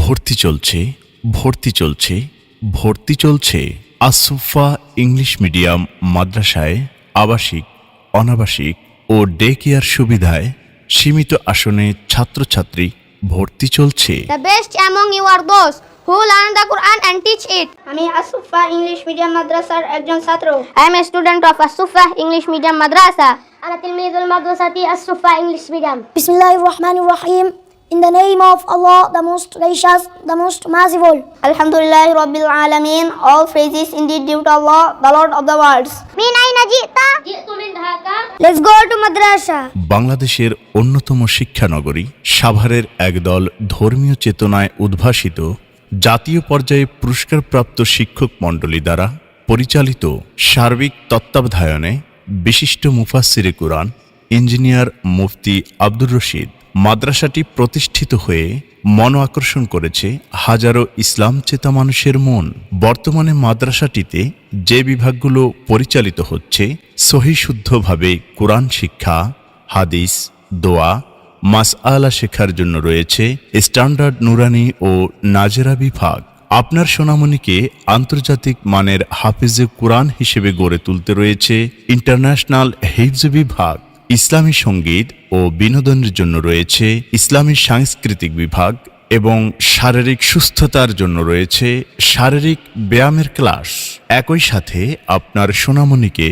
ভর্তি চলছে ভর্তি চলছে ভর্তি চলছে আসুফা ইংলিশ মিডিয়াম মাদ্রাসায় আবাসিক অনাবাসিক ও ডে কেয়ার সুবিধায় সীমিত আসনে ছাত্রছাত্রী ভর্তি চলছে। The best among your those who learn the Quran and teach it আমি আসুফা ইংলিশ মিডিয়াম মাদ্রাসার একজন ছাত্র। I am a student of Asufa English medium madrasa. আনা তিলমিজুল মাদ্রাসাতি আসুফা ইংলিশ মিডিয়াম। বিসমিল্লাহির রহমানির রহিম। In the name of Allah, the most gracious, the most merciful. Alhamdulillah Rabbil Alameen. All praises indeed due to Allah, the Lord of the worlds. Let's go to madrasa. বাংলাদেশের অন্যতম শিক্ষানগরী সাভারের একদল ধর্মীয় চেতনায় উদ্ভাসিত জাতীয় পর্যায়ে পুরস্কারপ্রাপ্ত শিক্ষক মণ্ডলী দ্বারা পরিচালিত সার্বিক তত্ত্বাবধায়নে বিশিষ্ট মুফাসিরে কুরআন ইঞ্জিনিয়ার মুফতি আব্দুর রশিদ মাদ্রাসাটি প্রতিষ্ঠিত হয়ে মন আকর্ষণ করেছে হাজারো ইসলাম চেতা মানুষের মন। বর্তমানে মাদ্রাসাটিতে যে বিভাগগুলো পরিচালিত হচ্ছে, সহিশুদ্ধভাবে কোরআন শিক্ষা, হাদিস, দোয়া মাস আলা শেখার জন্য রয়েছে স্ট্যান্ডার্ড নুরানি ও নাজেরা বিভাগ। আপনার সোনামণিকে আন্তর্জাতিক মানের হাফিজে কোরআন হিসেবে গড়ে তুলতে রয়েছে ইন্টারন্যাশনাল হিফজ বিভাগ। ইসলামী সংগীত ও বিনোদনের জন্য রয়েছে ইসলামী সাংস্কৃতিক বিভাগ এবং শারীরিক সুস্থতার জন্য রয়েছে শারীরিক ব্যায়ামের ক্লাস। একই সাথে আপনার সোনামণিকে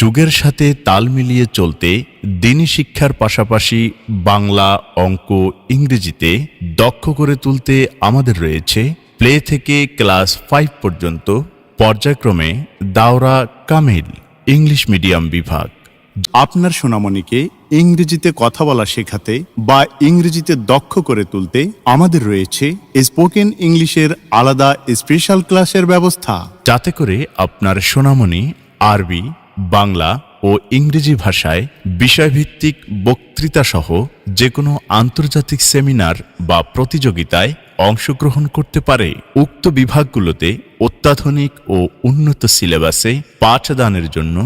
যুগের সাথে তাল মিলিয়ে চলতে দিনী শিক্ষার পাশাপাশি বাংলা, অঙ্ক, ইংরেজিতে দক্ষ করে তুলতে আমাদের রয়েছে প্লে থেকে ক্লাস ফাইভ পর্যন্ত। পর্যায়ক্রমে দাওরা কামিল, ইংলিশ মিডিয়াম বিভাগ। আপনার সোনামণিকে ইংরেজিতে কথা বলা শেখাতে বা ইংরেজিতে দক্ষ করে তুলতে আমাদের রয়েছে স্পোকেন ইংলিশের আলাদা স্পেশাল ক্লাসের ব্যবস্থা। যাতে করে আপনার সোনামণি আরবি, বাংলা ও ইংরেজি ভাষায় বিষয়ভিত্তিক বক্তৃতা সহ যে কোনো আন্তর্জাতিক সেমিনার বা প্রতিযোগিতায় অংশগ্রহণ করতে পারে। উক্ত বিভাগগুলোতে অত্যাধুনিক ও উন্নত সিলেবাসে পাঠদানের জন্য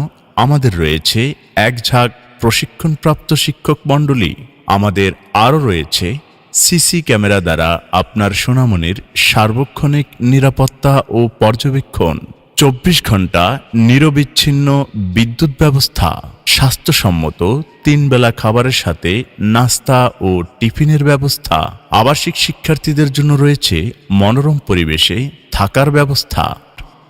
আমাদের রয়েছে এক ঝাঁক প্রশিক্ষণপ্রাপ্ত শিক্ষক মণ্ডলী। আমাদের আরও রয়েছে সিসি ক্যামেরা দ্বারা আপনার সোনামনির সার্বক্ষণিক নিরাপত্তা ও পর্যবেক্ষণ। চব্বিশ ঘণ্টা নিরবিচ্ছিন্ন বিদ্যুৎ ব্যবস্থা। স্বাস্থ্যসম্মত তিন বেলা খাবারের সাথে নাস্তা ও টিফিনের ব্যবস্থা। আবাসিক শিক্ষার্থীদের জন্য রয়েছে মনোরম পরিবেশে থাকার ব্যবস্থা।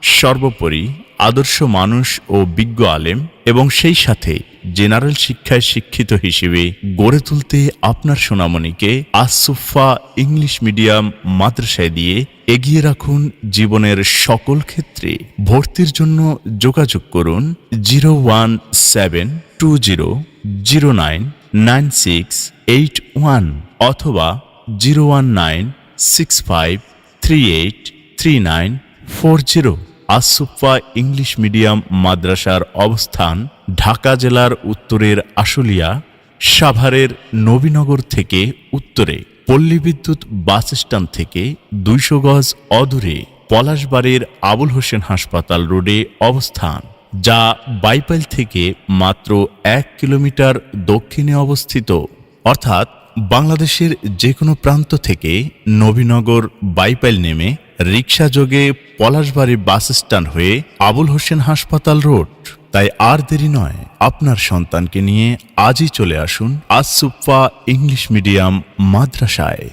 সর্বোপরি আদর্শ মানুষ ও বিজ্ঞ আলেম এবং সেই সাথে জেনারেল শিক্ষায় শিক্ষিত হিসেবে গড়ে তুলতে আপনার সোনামণিকে আসুফা ইংলিশ মিডিয়াম মাদ্রাসায় দিয়ে এগিয়ে রাখুন জীবনের সকল ক্ষেত্রে। ভর্তির জন্য যোগাযোগ করুন zero one seven two zero zero nine nine six eight one অথবা zero one nine six five three eight three nine four zero. Asufa English medium মাদ্রাসার অবস্থান ঢাকা জেলার উত্তরের আশুলিয়া, সাভারের নবীনগর থেকে উত্তরে পল্লী বিদ্যুৎ বাস স্ট্যান্ড থেকে দুইশো গজ অদূরে পলাশবাড়ির আবুল হোসেন হাসপাতাল রোডে অবস্থান, যা বাইপাইল থেকে মাত্র এক কিলোমিটার দক্ষিণে অবস্থিত। অর্থাৎ বাংলাদেশের যে কোনো প্রান্ত থেকে নবীনগর বাইপাইল নেমে রিক্সা যোগে পলাশবাড়ি বাস স্ট্যান্ড হয়ে আবুল হোসেন হাসপাতাল রোড। তাই আর দেরি নয়, আপনার সন্তানকে নিয়ে আজই চলে আসুন আসুফা ইংলিশ মিডিয়াম মাদ্রাসায়।